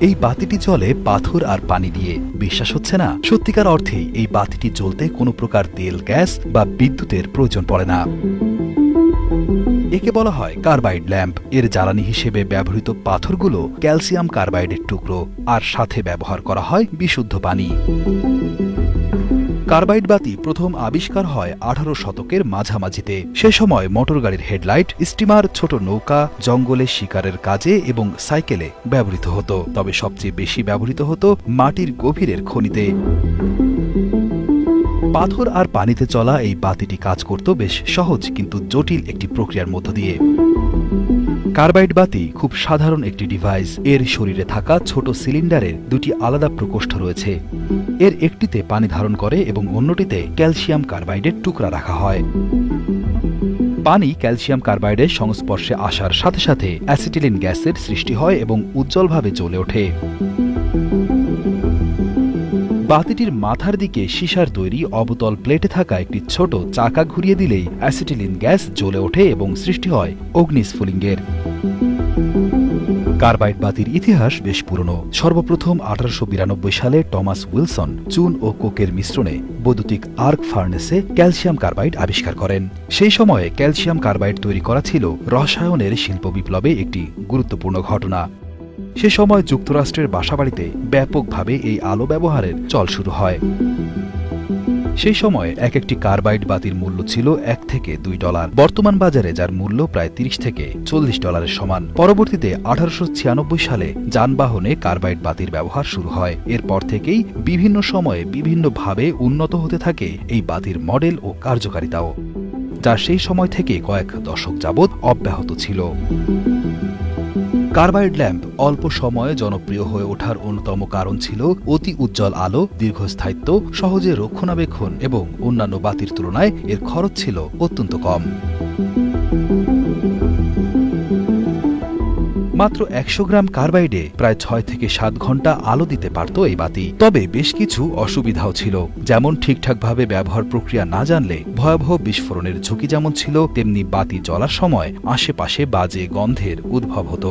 এই বাতিটি জ্বলে পাথর আর পানি দিয়ে বিশ্বাস হচ্ছে না। সত্যিকার অর্থেই এই বাতিটি জ্বলতে কোনো প্রকার তেল, গ্যাস বা বিদ্যুতের প্রয়োজন পড়ে না। একে বলা হয় কার্বাইড ল্যাম্প। এর জ্বালানি হিসেবে ব্যবহৃত পাথরগুলো ক্যালসিয়াম কার্বাইডের টুকরো। আর সাথে ব্যবহার করা হয় বিশুদ্ধ পানি। কার্বাইড বাতি প্রথম আবিষ্কার হয় আঠারো শতকের মাঝামাঝিতে। সে সময় মোটরগাড়ির হেডলাইট, স্টিমার, ছোট নৌকা, জঙ্গলে শিকারের কাজে এবং সাইকেলে ব্যবহৃত হতো। তবে সবচেয়ে বেশি ব্যবহৃত হতো মাটির গভীরের খনিতে। পাথর আর পানিতে চলা এই বাতিটি কাজ করত বেশ সহজ কিন্তু জটিল একটি প্রক্রিয়ার মধ্য দিয়ে। কার্বাইড বাতি খুব সাধারণ একটি ডিভাইস। এর শরীরে থাকা ছোট সিলিন্ডারের দুটি আলাদা প্রকোষ্ঠ রয়েছে। এর একটিতে পানি ধারণ করে এবং অন্যটিতে ক্যালসিয়াম কার্বাইডের টুকরা রাখা হয়। পানি ক্যালসিয়াম কার্বাইডের সংস্পর্শে আসার সাথে সাথে অ্যাসিটিলিন গ্যাসের সৃষ্টি হয় এবং উজ্জ্বলভাবে জ্বলে ওঠে। বাতিটির মাথার দিকে সীসার তৈরি অবতল প্লেটে থাকা একটি ছোট চাকা ঘুরিয়ে দিলেই অ্যাসিটিলিন গ্যাস জ্বলে ওঠে এবং সৃষ্টি হয় অগ্নিস্ফুলিঙ্গের। কার্বাইড বাতির ইতিহাস বেশ পুরনো। সর্বপ্রথম আঠারোশো বিরানব্বই সালে টমাস উইলসন, চুন ও কোকের মিশ্রণে বৈদ্যুতিক আর্ক ফার্নেসে ক্যালসিয়াম কার্বাইড আবিষ্কার করেন। সেই সময়ে ক্যালসিয়াম কার্বাইড তৈরি করা ছিল রসায়নের শিল্প বিপ্লবে একটি গুরুত্বপূর্ণ ঘটনা। সে সময় যুক্তরাষ্ট্রের বাসাবাড়িতে ব্যাপকভাবে এই আলো ব্যবহারের চল শুরু হয়। সেই সময় এক একটি কার্বাইড বাতির মূল্য ছিল এক থেকে দুই ডলার। বর্তমান বাজারে যার মূল্য প্রায় তিরিশ থেকে চল্লিশ ডলারের সমান। পরবর্তীতে আঠারোশো ছিয়ানব্বই সালে যানবাহনে কার্বাইড বাতির ব্যবহার শুরু হয়। এরপর থেকেই বিভিন্ন সময়ে বিভিন্নভাবে উন্নত হতে থাকে এই বাতির মডেল ও কার্যকারিতাও, যা সেই সময় থেকে কয়েক দশক যাবৎ অব্যাহত ছিল। কার্বাইড ল্যাম্প অল্প সময়ে জনপ্রিয় হয়ে ওঠার অন্যতম কারণ ছিল অতি উজ্জ্বল আলো, দীর্ঘস্থায়িত্ব, সহজে রক্ষণাবেক্ষণ এবং অন্যান্য বাতির তুলনায় এর খরচ ছিল অত্যন্ত কম। মাত্র একশো গ্রাম কার্বাইডে প্রায় ছয় থেকে সাত ঘণ্টা আলো দিতে পারত এই বাতি। তবে বেশ কিছু অসুবিধাও ছিল। যেমন ঠিকঠাকভাবে ব্যবহার প্রক্রিয়া না জানলে ভয়াবহ বিস্ফোরণের ঝুঁকি যেমন ছিল, তেমনি বাতি জ্বলার সময় আশেপাশে বাজে গন্ধের উদ্ভব হতো।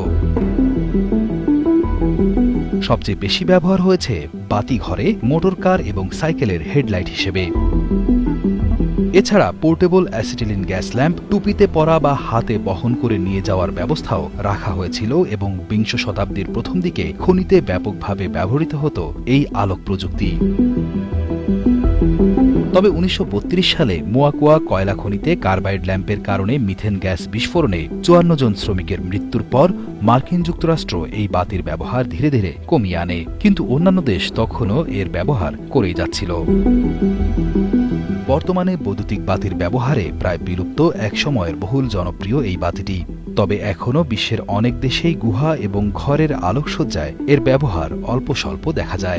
সবচেয়ে বেশি ব্যবহার হয়েছে বাতি ঘরে, মোটর কার এবং সাইকেলের হেডলাইট হিসেবে। এছাড়া পোর্টেবল অ্যাসিটিলিন গ্যাস ল্যাম্প টুপিতে পরা বা হাতে বহন করে নিয়ে যাওয়ার ব্যবস্থাও রাখা হয়েছিল এবং বিংশ শতাব্দীর প্রথম দিকে খনিতে ব্যাপকভাবে ব্যবহৃত হতো এই আলোক প্রযুক্তি। তবে উনিশশো বত্রিশ সালে মোয়াকুয়া কয়লা খনিতে কার্বাইড ল্যাম্পের কারণে মিথেন গ্যাস বিস্ফোরণে চুয়ান্ন জন শ্রমিকের মৃত্যুর পর মার্কিন যুক্তরাষ্ট্র এই বাতির ব্যবহার ধীরে ধীরে কমিয়ে আনে। কিন্তু অন্যান্য দেশ তখনও এর ব্যবহার করেই যাচ্ছিল। বর্তমানে বৈদ্যুতিক বাতির ব্যবহারে প্রায় বিলুপ্ত এক সময়ের বহুল জনপ্রিয় এই বাতিটি। তবে এখনও বিশ্বের অনেক দেশেই গুহা এবং ঘরের আলোকসজ্জায় এর ব্যবহার অল্প স্বল্প দেখা যায়।